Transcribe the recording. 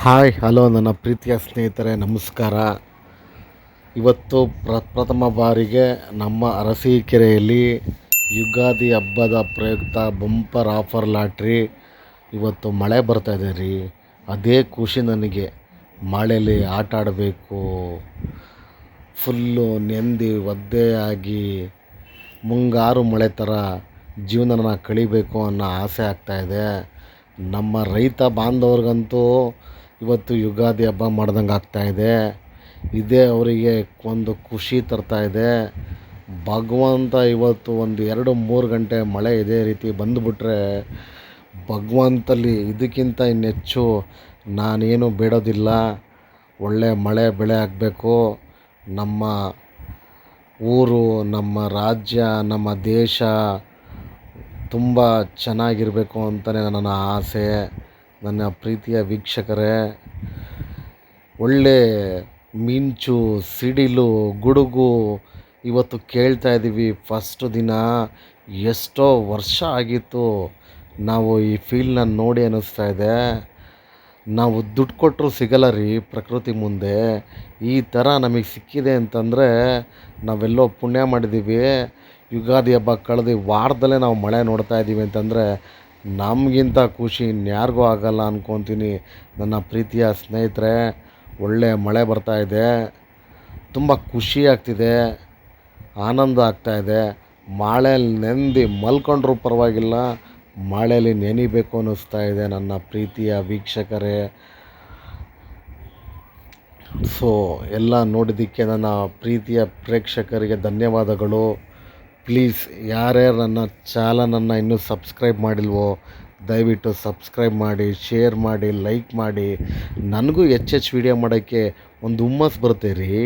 Hi, hello, ನನ್ನ ಪ್ರೀತಿಯ ಸ್ನೇಹಿತರೆ, ನಮಸ್ಕಾರ. ಇವತ್ತು ಪ್ರ, ಪ್ರಥಮ ಬಾರಿಗೆ ನಮ್ಮ ಅರಸೀಕೆರೆಯಲ್ಲಿ ಯುಗಾದಿ ಹಬ್ಬದ ಪ್ರಯುಕ್ತ ಬಂಪರ್ ಆಫರ್ ಲಾಟ್ರಿ ಇವತ್ತು ಮಳೆ ಬರ್ತಾ ಇದೆ ರೀ. ಅದೇ ಖುಷಿ ನನಗೆ. ಮಳೆಯಲ್ಲಿ ಆಟ ಆಡಬೇಕು. ಫುಲ್ಲು ನೆಂದಿ ಒದ್ದೆಯಾಗಿ ಮುಂಗಾರು ಮಳೆ ಥರ ಜೀವನನ ಕಳಿಬೇಕು ಅನ್ನೋ ಆಸೆ ಆಗ್ತಾಯಿದೆ ನಮ್ಮ ರೈತ ಬಾಂಧವ್ರಿಗಂತೂ ಇವತ್ತು ಯುಗಾದಿ ಹಬ್ಬ ಮಾಡ್ದಂಗೆ ಆಗ್ತಾಯಿದೆ ಇದೇ ಅವರಿಗೆ ಒಂದು ಖುಷಿ ತರ್ತಾ ಇದೆ. ಭಗವಂತ ಇವತ್ತು ಒಂದು ಎರಡು ಮೂರು ಗಂಟೆ ಮಳೆ ಇದೇ ರೀತಿ ಬಂದುಬಿಟ್ರೆ ಭಗವಂತಲ್ಲಿ ಇದಕ್ಕಿಂತ ಇನ್ನೆಚ್ಚು ನಾನೇನು ಬೇಡೋದಿಲ್ಲ. ಒಳ್ಳೆ ಮಳೆ ಬೆಳೆ ಆಗಬೇಕು. ನಮ್ಮ ಊರು, ನಮ್ಮ ರಾಜ್ಯ, ನಮ್ಮ ದೇಶ ತುಂಬ ಚೆನ್ನಾಗಿರಬೇಕು ಅಂತಲೇ ನನ್ನ ಆಸೆ. ನನ್ನ ಪ್ರೀತಿಯ ವೀಕ್ಷಕರೇ, ಒಳ್ಳೆ ಮಿಂಚು, ಸಿಡಿಲು, ಗುಡುಗು ಇವತ್ತು ಕೇಳ್ತಾ ಇದ್ದೀವಿ. ಫಸ್ಟ್ ದಿನ ಎಷ್ಟೋ ವರ್ಷ ಆಗಿತ್ತು ನಾವು ಈ ಫೀಲ್ಡ್ನ ನೋಡಿ ಅನ್ನಿಸ್ತಾ ಇದೆ. ನಾವು ದುಡ್ಡು ಕೊಟ್ಟರು ಸಿಗಲ್ಲ ರೀ ಪ್ರಕೃತಿ ಮುಂದೆ. ಈ ಥರ ನಮಗೆ ಸಿಕ್ಕಿದೆ ಅಂತಂದರೆ ನಾವೆಲ್ಲೋ ಪುಣ್ಯ ಮಾಡಿದ್ದೀವಿ. ಯುಗಾದಿ ಹಬ್ಬ ಕಳೆದು ವಾರದಲ್ಲೇ ನಾವು ಮಳೆ ನೋಡ್ತಾ ಇದ್ದೀವಿ ಅಂತಂದರೆ ನಮಗಿಂತ ಖುಷಿ ಇನ್ಯಾರಿಗೂ ಆಗಲ್ಲ ಅಂದ್ಕೊತೀನಿ ನನ್ನ ಪ್ರೀತಿಯ ಸ್ನೇಹಿತರೆ ಒಳ್ಳೆಯ ಮಳೆ ಬರ್ತಾ ಇದೆ. ತುಂಬ ಖುಷಿ ಆಗ್ತಿದೆ. ಆನಂದ ಆಗ್ತಾಯಿದೆ ಮಳೇಲಿ ನೆಂದಿ ಮಲ್ಕೊಂಡ್ರೂ ಪರವಾಗಿಲ್ಲ. ಮಳೇಲಿ ನೆನಿಬೇಕು ಅನ್ನಿಸ್ತಾ ಇದೆ ನನ್ನ ಪ್ರೀತಿಯ ವೀಕ್ಷಕರೇ. ಸೊ ಎಲ್ಲ ನೋಡಿದ್ದಕ್ಕೆ ನನ್ನ ಪ್ರೀತಿಯ ಪ್ರೇಕ್ಷಕರಿಗೆ ಧನ್ಯವಾದಗಳು. ಪ್ಲೀಸ್ ಯಾರ್ಯಾರು ನನ್ನ ಚಾನಲನ್ನು ಇನ್ನೂ ಸಬ್ಸ್ಕ್ರೈಬ್ ಮಾಡಿಲ್ವೋ, ದಯವಿಟ್ಟು ಸಬ್ಸ್ಕ್ರೈಬ್ ಮಾಡಿ, ಶೇರ್ ಮಾಡಿ, ಲೈಕ್ ಮಾಡಿ. ನನಗೂ ಹೆಚ್ಚು ಹೆಚ್ಚು ವೀಡಿಯೋ ಮಾಡೋಕ್ಕೆ ಒಂದು ಹುಮ್ಮಸ್ಸು ಬರುತ್ತೆ ರೀ.